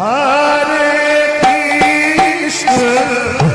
Hare Krishna.